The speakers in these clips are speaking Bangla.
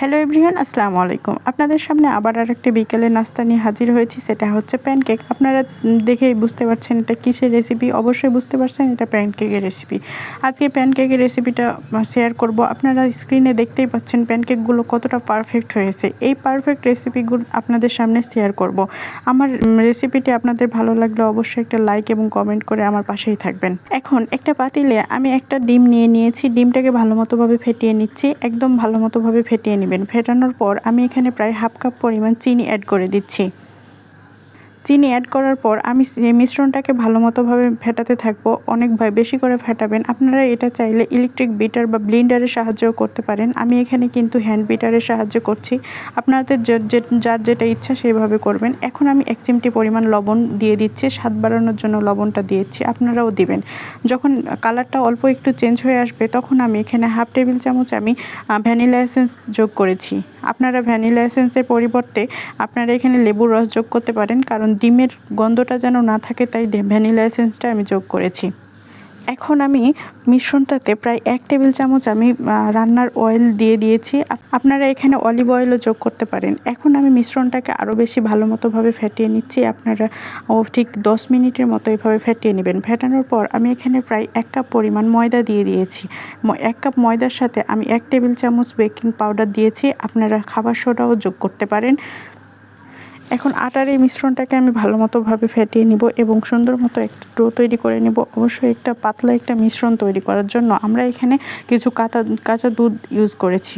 হ্যালো এভরিওয়ান আসসালামু আলাইকুম আপনাদের সামনে আবার আর একটি বিকেলের নাস্তা নিয়ে হাজির হয়েছি, সেটা হচ্ছে প্যানকেক আপনারা দেখেই বুঝতে পারছেন এটা কিসের রেসিপি অবশ্যই বুঝতে পারছেন এটা প্যানকেকের রেসিপি আজকে প্যানকেকের রেসিপিটা শেয়ার করব। আপনারা স্ক্রিনে দেখতেই পাচ্ছেন প্যানকেকগুলো কতটা পারফেক্ট হয়েছে। এই পারফেক্ট রেসিপিগুলো আপনাদের সামনে শেয়ার করব। আমার রেসিপিটি আপনাদের ভালো লাগলে অবশ্যই একটা লাইক এবং কমেন্ট করে আমার পাশেই থাকবেন। এখন একটা পাতিলে আমি একটা ডিম নিয়ে নিয়েছি। ডিমটাকে ভালো মতোভাবে ফেটিয়ে নিচ্ছি, একদম ভালো মতোভাবে ফেটিয়ে নেবেন। ফেটানোর পর আমি এখানে প্রায় হাফ কাপ পরিমাণ চিনি অ্যাড করে দিচ্ছি। চিনি অ্যাড করার পর আমি এই মিশ্রণটাকে ভালো মতোভাবে ফেটাতে থাকব, অনেক বেশি করে ফেটাবেন। আপনারা এটা চাইলে ইলেকট্রিক বিটার বা ব্লিন্ডারের সাহায্যও করতে পারেন। আমি এখানে কিন্তু হ্যান্ড বিটারের সাহায্য করছি। আপনাদের যার যেটা ইচ্ছা সেইভাবে করবেন। এখন আমি এক চিমটি পরিমাণ লবণ দিয়ে দিচ্ছি। স্বাদ বাড়ানোর জন্য লবণটা দিয়েছি। আপনারাও দিবেন। যখন কালারটা অল্প একটু চেঞ্জ হয়ে আসবে, তখন আমি এখানে হাফ টেবিল চামচ আমি ভ্যানিলা এসেন্স যোগ করেছি। আপনারা ভ্যানিলা এসেন্সের পরিবর্তে আপনারা এখানে লেবুর রস যোগ করতে পারেন। কারণ ডিমের গন্ধটা যেন না থাকে, তাই ভ্যানিলা এসেন্সটা আমি যোগ করেছি। এখন আমি মিশ্রণটাতে প্রায় এক টেবিল চামচ আমি রান্নার অয়েল দিয়ে দিয়েছি। আপনারা এখানে অলিভ অয়েলও যোগ করতে পারেন। এখন আমি মিশ্রণটাকে আরও বেশি ভালো মতোভাবে ফেটিয়ে নিচ্ছি। আপনারা ও ঠিক দশ মিনিটের মতো এভাবে ফেটিয়ে নেবেন। ফেটানোর পর আমি এখানে প্রায় এক কাপ পরিমাণ ময়দা দিয়ে দিয়েছি। এক কাপ ময়দার সাথে আমি এক টেবিল চামচ বেকিং পাউডার দিয়েছি। আপনারা খাবার সোডাও যোগ করতে পারেন। এখন আটার এই মিশ্রণটাকে আমি ভালো মতোভাবে ফেটিয়ে নিব এবং সুন্দর মতো একটা ডো তৈরি করে নিব। অবশ্যই একটা পাতলা একটা মিশ্রণ তৈরি করার জন্য আমরা এখানে কিছু কাঁচা কাঁচা দুধ ইউজ করেছি।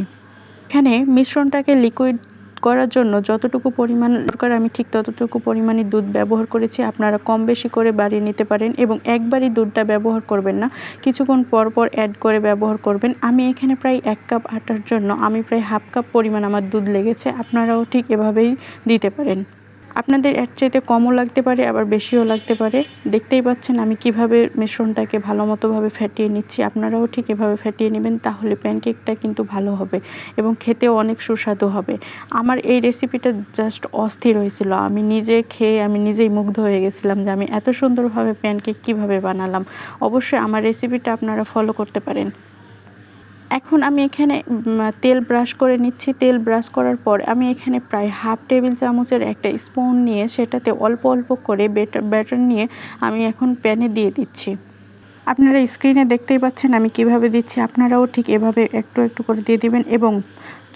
এখানে মিশ্রণটাকে লিকুইড করার জন্য যতটুকু পরিমাণ দরকার, আমি ঠিক ততটুকু পরিমাণে দুধ ব্যবহার করেছি। আপনারা কম বেশি করে বাড়িয়ে নিতে পারেন এবং একবারই দুধটা ব্যবহার করবেন না। কিছুক্ষণ পর পর অ্যাড করে ব্যবহার করবেন। আমি এখানে প্রায় এক কাপ আটার জন্য, আমি প্রায় হাফ কাপ পরিমাণ আমার দুধ লেগেছে। আপনারাও ঠিক এভাবেই দিতে পারেন। আপনাদের এর চাইতে কমও লাগতে পারে, আবার বেশিও লাগতে পারে। দেখতেই পাচ্ছেন আমি কীভাবে মিশ্রণটাকে ভালো মতোভাবে ফেটিয়ে নিচ্ছি। আপনারাও ঠিক এভাবে ফেটিয়ে নেবেন, তাহলে প্যানকেকটা কিন্তু ভালো হবে এবং খেতেও অনেক সুস্বাদু হবে। আমার এই রেসিপিটা জাস্ট অস্থির হয়েছিল। আমি নিজে খেয়ে আমি নিজেই মুগ্ধ হয়ে গেছিলাম যে আমি এত সুন্দরভাবে প্যানকেক কীভাবে বানালাম। অবশ্যই আমার রেসিপিটা আপনারা ফলো করতে পারেন। এখন আমি এখানে তেল ব্রাশ করে নিচ্ছি। তেল ব্রাশ করার পর আমি এখানে প্রায় হাফ টেবিল চামচের একটা স্পুন নিয়ে সেটাতে অল্প অল্প করে বেটার ব্যাটার নিয়ে আমি এখন প্যানে দিয়ে দিচ্ছি। আপনারা স্ক্রিনে দেখতেই পাচ্ছেন আমি কীভাবে দিচ্ছি। আপনারাও ঠিক এভাবে একটু একটু করে দিয়ে দিবেন এবং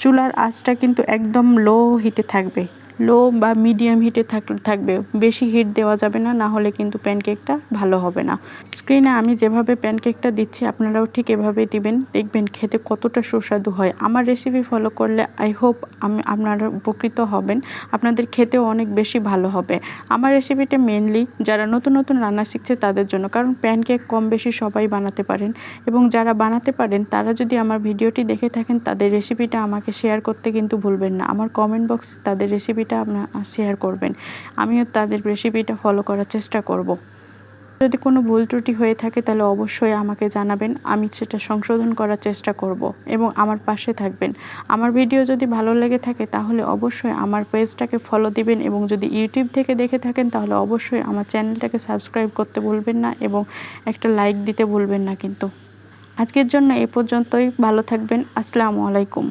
চুলার আঁচটা কিন্তু একদম লো হিটে থাকবে। লো বা মিডিয়াম হিটে থাকবে। বেশি হিট দেওয়া যাবে না না হলে কিন্তু প্যানকেকটা ভালো হবে না। স্ক্রিনে আমি যেভাবে প্যানকেকটা দিচ্ছি, আপনারাও ঠিক এভাবেই দিবেন। দেখবেন খেতে কতটা সুস্বাদু হয়। আমার রেসিপি ফলো করলে আই হোপ আমি আপনারা উপকৃত হবেন। আপনাদের খেতেও অনেক বেশি ভালো হবে। আমার রেসিপিটা মেনলি যারা নতুন নতুন রান্না শিখছে তাদের জন্য, কারণ প্যানকেক কম বেশি সবাই বানাতে পারেন। এবং যারা বানাতে পারেন, তারা যদি আমার ভিডিওটি দেখে থাকেন, তাদের রেসিপিটা আমাকে শেয়ার করতে কিন্তু ভুলবেন না। আমার কমেন্ট বক্সে তাদের রেসিপিটা রেসিপিটা আপনার শেয়ার করবেন। আমিও তাদের রেসিপিটা ফলো করার চেষ্টা করব। যদি কোনো ভুল ত্রুটি হয়ে থাকে তাহলে অবশ্যই আমাকে জানাবেন, আমি সেটা সংশোধন করার চেষ্টা করব এবং আমার পাশে থাকবেন। আমার ভিডিও যদি ভালো লেগে থাকে তাহলে অবশ্যই আমার পেজটাকে ফলো দিবেন এবং যদি ইউটিউব থেকে দেখে থাকেন তাহলে অবশ্যই আমার চ্যানেলটাকে সাবস্ক্রাইব করতে ভুলবেন না এবং একটা লাইক দিতে ভুলবেন না কিন্তু। আজকের জন্য এ পর্যন্তই, ভালো থাকবেন, আসসালামু আলাইকুম।